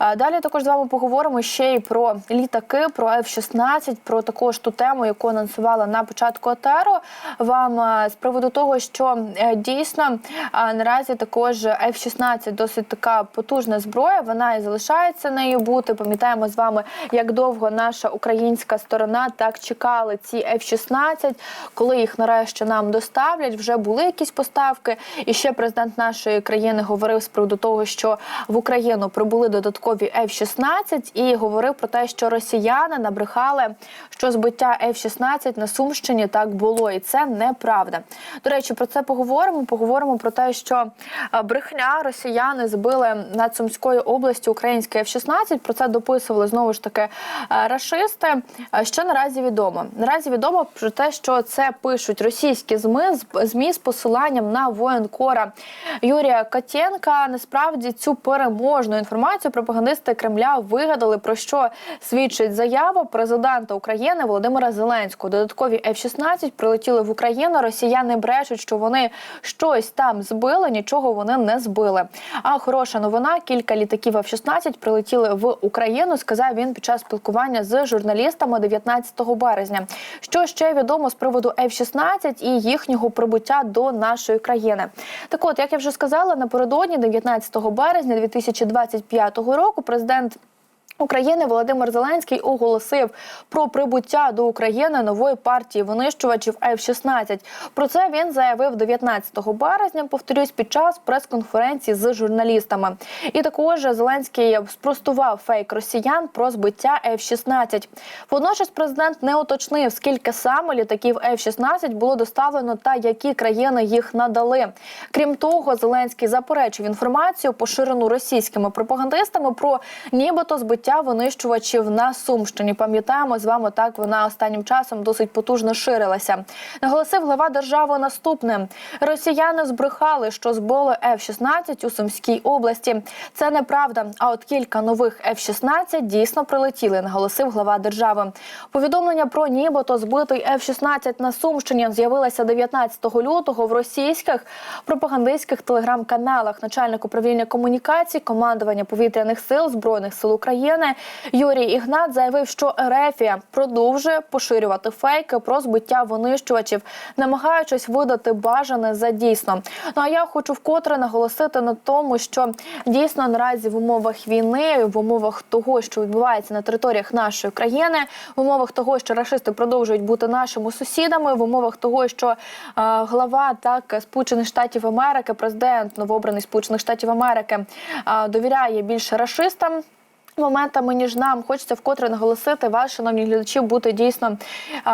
Далі також з вами поговоримо ще й про літаки, про F-16, про також ту тему, яку анонсувала на початку етеру. Вам е, з приводу того, що е, дійсно е, наразі також F-16 досить така потужна зброя. Вона і залишається нею бути. Пам'ятаємо з вами, як довго наша українська сторона так чекали ці F-16, коли їх нарешті нам доставлять. Вже були якісь поставки. І ще президент нашої країни говорив з приводу того, що в Україну прибули додаткові F-16 і говорив про те, що росіяни набрехали, що збиття F-16 на Сумщині так було, і це неправда. До речі, про це поговоримо. Поговоримо про те, що е, брехня росіяни збили над Сумською областю українське F-16. Про це дописували знову ж таки е, рашисти. Е, Що наразі відомо? Наразі відомо про те, що це пишуть російські ЗМИ змі з посиланням на воєнкора Юрія Катєнка. Насправді цю переможну інформацію пропагандисти Кремля вигадали про що свідчить заява президента України Володимира Зеленського. Додаткові F-16 прилетіли в Україну. Росіяни брешуть, що вони щось там збили. Нічого вони не збили. А хороша новина: кілька літаків F-16 прилетіли в Україну. Сказав він під час спілкування з журналістами 19 березня. Що ще відомо з приводу F-16 і їхнього прибуття до нашої країни? Так, от як я вже сказала, напередодні 19 березня 2025 року президент. України Володимир Зеленський оголосив про прибуття до України нової партії винищувачів F-16. Про це він заявив 19 березня. Повторюсь, під час прес-конференції з журналістами. І також Зеленський спростував фейк росіян про збиття F-16. Водночас президент не уточнив, скільки саме літаків F-16 було доставлено та які країни їх надали. Крім того, Зеленський заперечив інформацію, поширену російськими пропагандистами про нібито збиття винищувачів на Сумщині. Пам'ятаємо з вами так. Вона останнім часом досить потужно ширилася. Наголосив глава держави наступне: Росіяни збрехали, що збили F-16 у Сумській області. Це неправда. А от кілька нових F-16 дійсно прилетіли. Наголосив глава держави. Повідомлення про нібито збитий F-16 на Сумщині з'явилося 19 лютого в російських пропагандистських телеграм-каналах. Начальник управління комунікацій, командування повітряних сил збройних сил України Юрій Ігнат заявив, що Ерефія продовжує поширювати фейки про збиття винищувачів, намагаючись видати бажане за дійсно. Ну а я хочу вкотре наголосити на тому, що дійсно наразі в умовах війни, в умовах того, що відбувається на територіях нашої країни, в умовах того, що рашисти продовжують бути нашими сусідами, в умовах того, що е, глава так Сполучених Штатів Америки, президент новообраний Сполучених Штатів Америки е, довіряє більше рашистам. Моментами ніж нам хочеться вкотре наголосити вас, шановні глядачі, бути дійсно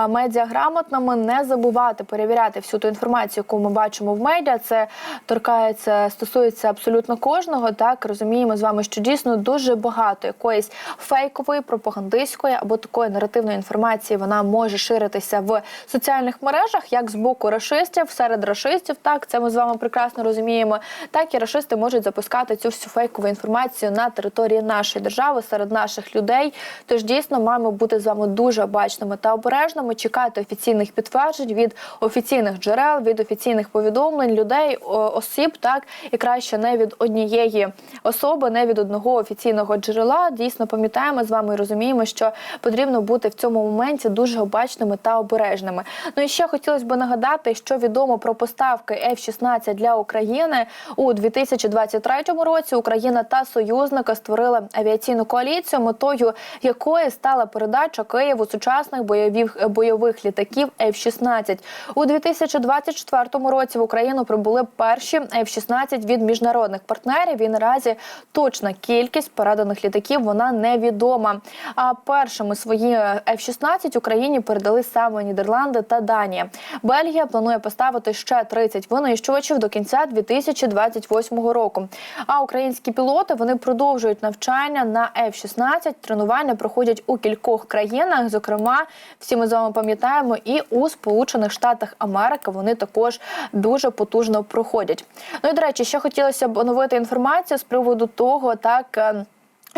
медіаграмотними, не забувати перевіряти всю ту інформацію, яку ми бачимо в медіа. Це торкається, стосується абсолютно кожного. Так розуміємо з вами, що дійсно дуже багато якоїсь фейкової, пропагандистської або такої наративної інформації вона може ширитися в соціальних мережах, як з боку рашистів, серед рашистів. Так це ми з вами прекрасно розуміємо. Так і рашисти можуть запускати цю всю фейкову інформацію на території нашої держави серед наших людей. Тож дійсно маємо бути з вами дуже бачними та обережними, чекати офіційних підтверджень від офіційних джерел, від офіційних повідомлень людей, осіб, так і краще не від однієї особи, не від одного офіційного джерела. Дійсно пам'ятаємо з вами і розуміємо, що потрібно бути в цьому моменті дуже обачними та обережними. Ну і ще хотілося б нагадати, що відомо про поставки F-16 для України у 2023 році. Україна та союзники створили авіаційну коаліцію, метою якої стала передача Києву сучасних бойових бойових літаків F-16. у 2024 році. В Україну прибули перші F-16 від міжнародних партнерів. І наразі точна кількість переданих літаків вона невідома. А першими свої F-16 Україні передали саме Нідерланди та Данія. Бельгія планує поставити ще 30 винищувачів до кінця 2028 року. А українські пілоти вони продовжують навчання на F-16. Тренування проходять у кількох країнах. Зокрема, всі ми з вами пам'ятаємо, і у Сполучених Штатах Америки вони також дуже потужно проходять. Ну і до речі, ще хотілося б оновити інформацію з приводу того, так.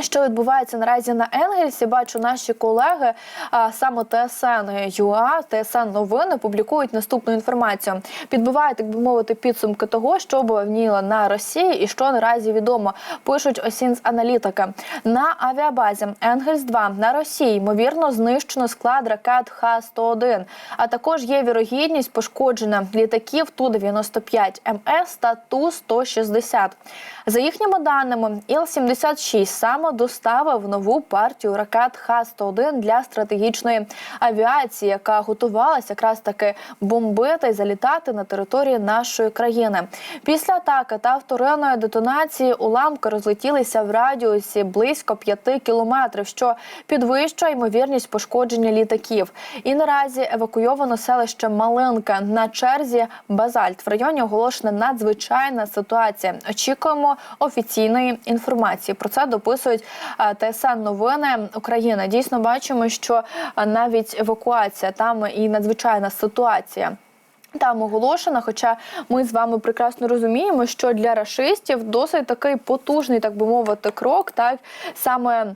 Що відбувається наразі на Енгельсі? Бачу, наші колеги а, саме ТСН ЮА, ТСН новини публікують наступну інформацію. Підбивають, так би мовити, підсумки того, що бавніла на Росії і що наразі відомо. Пишуть осінз аналітики на авіабазі Енгельс 2 на Росії. Ймовірно, знищено склад ракет Х-101, А також є вірогідність пошкодження літаків Ту-95 МС та Ту-160. За їхніми даними, Іл-76 саме доставив нову партію ракет Х-101 для стратегічної авіації, яка готувалася якраз таки бомбити і залітати на території нашої країни. Після атаки та вторинної детонації уламки розлетілися в радіусі близько 5 кілометрів, що підвищує ймовірність пошкодження літаків. І наразі евакуйовано селище Малинка на черзі Базальт. В районі оголошена надзвичайна ситуація. Очікуємо офіційної інформації. Про це дописують е, ТСН Новини України. Дійсно бачимо, що навіть евакуація там і надзвичайна ситуація. Там оголошена, хоча ми з вами прекрасно розуміємо, що для рашистів досить такий потужний, так би мовити, крок, так саме.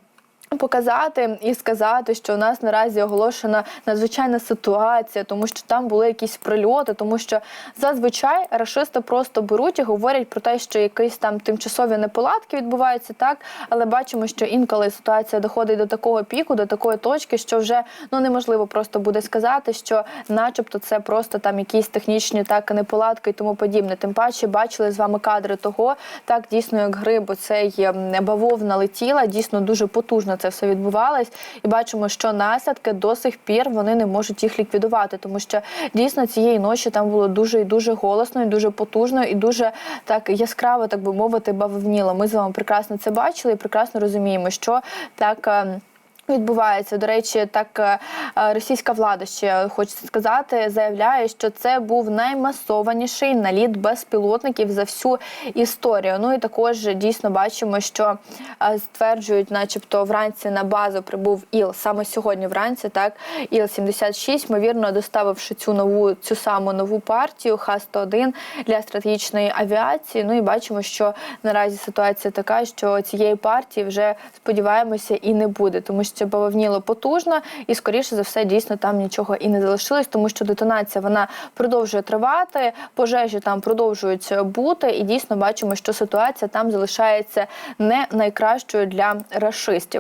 Показати і сказати, що у нас наразі оголошена надзвичайна ситуація, тому що там були якісь прильоти, тому що зазвичай рашисти просто беруть і говорять про те, що якісь там тимчасові неполадки відбуваються, так але бачимо, що інколи ситуація доходить до такого піку, до такої точки, що вже ну неможливо просто буде сказати, що, начебто, це просто там якісь технічні так неполадки і тому подібне. Тим паче бачили з вами кадри того, так дійсно як гриб, цей бавовна летіла, дійсно дуже потужно це все відбувалось, і бачимо, що наслідки до сих пір вони не можуть їх ліквідувати, тому що дійсно цієї ночі там було дуже і дуже голосно, і дуже потужно, і дуже так яскраво, так би мовити, бавовніло. Ми з вами прекрасно це бачили і прекрасно розуміємо, що так. Відбувається до речі, так е, е, російська влада ще хочеться сказати, заявляє, що це був наймасованіший наліт безпілотників за всю історію. Ну і також дійсно бачимо, що е, стверджують, начебто, вранці на базу прибув іл саме сьогодні. Вранці так іл 76 ймовірно доставивши цю нову цю саму нову партію Х-101 для стратегічної авіації. Ну і бачимо, що наразі ситуація така, що цієї партії вже сподіваємося і не буде, тому що бавовніло потужно, і скоріше за все дійсно там нічого і не залишилось, тому що детонація вона продовжує тривати, пожежі там продовжують бути, і дійсно бачимо, що ситуація там залишається не найкращою для рашистів.